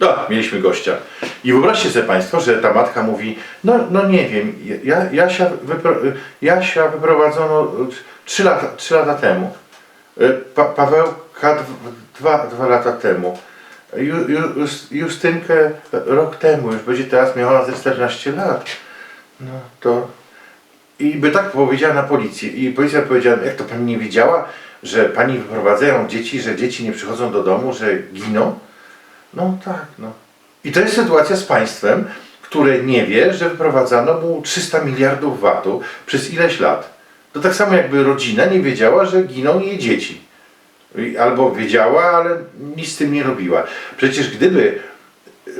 No, mieliśmy gościa. I wyobraźcie sobie Państwo, że ta matka mówi, no, no nie wiem, ja, Jasia, wypro, Jasia wyprowadzono 3 lata, 3 lata temu. E, Pa, Pawełka dw- dwa, dwa lata temu. Ju, Ju, Jus- Justynkę rok temu, już będzie teraz miała ze 14 lat. No to... I by tak powiedziała na policję. I policja powiedziała, jak to pani nie wiedziała, że pani wyprowadzają dzieci, że dzieci nie przychodzą do domu, że giną? No tak, no. I to jest sytuacja z państwem, które nie wie, że wyprowadzano mu 300 miliardów VAT-u przez ileś lat. To tak samo jakby rodzina nie wiedziała, że giną jej dzieci. Albo wiedziała, ale nic z tym nie robiła. Przecież gdyby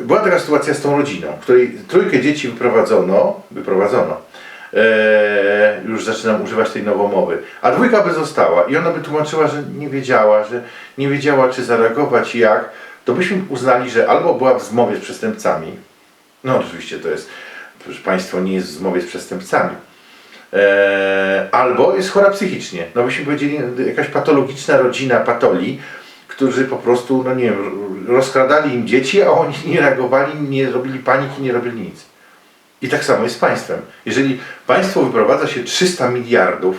była taka sytuacja z tą rodziną, w której trójkę dzieci wyprowadzono, wyprowadzono, e, już zaczynam używać tej nowomowy, a dwójka by została i ona by tłumaczyła, że nie wiedziała, że nie wiedziała czy zareagować jak, to byśmy uznali, że albo była w zmowie z przestępcami, no oczywiście to jest, proszę Państwo, nie jest w zmowie z przestępcami, e, albo jest chora psychicznie. No byśmy powiedzieli, jakaś patologiczna rodzina patoli, którzy po prostu, no nie wiem, rozkradali im dzieci, a oni nie reagowali, nie robili paniki, nie robili nic. I tak samo jest z państwem. Jeżeli państwo wyprowadza się 300 miliardów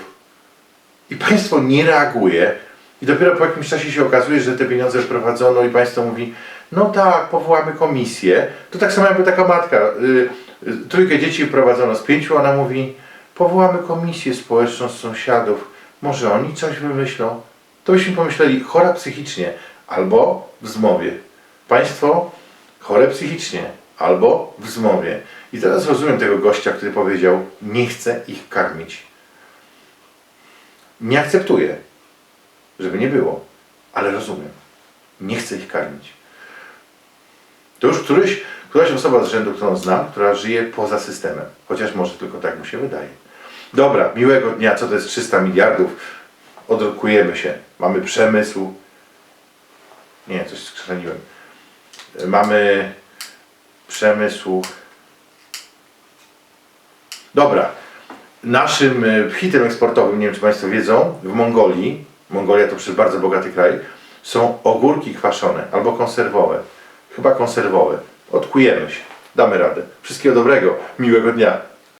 i państwo nie reaguje i dopiero po jakimś czasie się okazuje, że te pieniądze wprowadzono i państwo mówi, no tak, powołamy komisję, to tak samo jakby taka matka, y, y, trójkę dzieci wyprowadzono z pięciu, ona mówi, powołamy komisję społeczną z sąsiadów, może oni coś wymyślą. To byśmy pomyśleli, chora psychicznie albo w zmowie. Państwo chore psychicznie albo w zmowie. I teraz rozumiem tego gościa, który powiedział, nie chcę ich karmić. Nie akceptuję, żeby nie było, ale rozumiem. Nie chcę ich karmić. To już któryś, któraś osoba z rzędu, którą znam, która żyje poza systemem. Chociaż może tylko tak mu się wydaje. Dobra, miłego dnia. Co to jest 300 miliardów? Odrukujemy się. Mamy przemysł. Nie, coś skrzaniłem. Mamy przemysł. Dobra. Naszym e, hitem eksportowym, nie wiem czy Państwo wiedzą, w Mongolii, Mongolia to przecież bardzo bogaty kraj, są ogórki kwaszone albo konserwowe. Chyba konserwowe. Odkujemy się. Damy radę. Wszystkiego dobrego. Miłego dnia.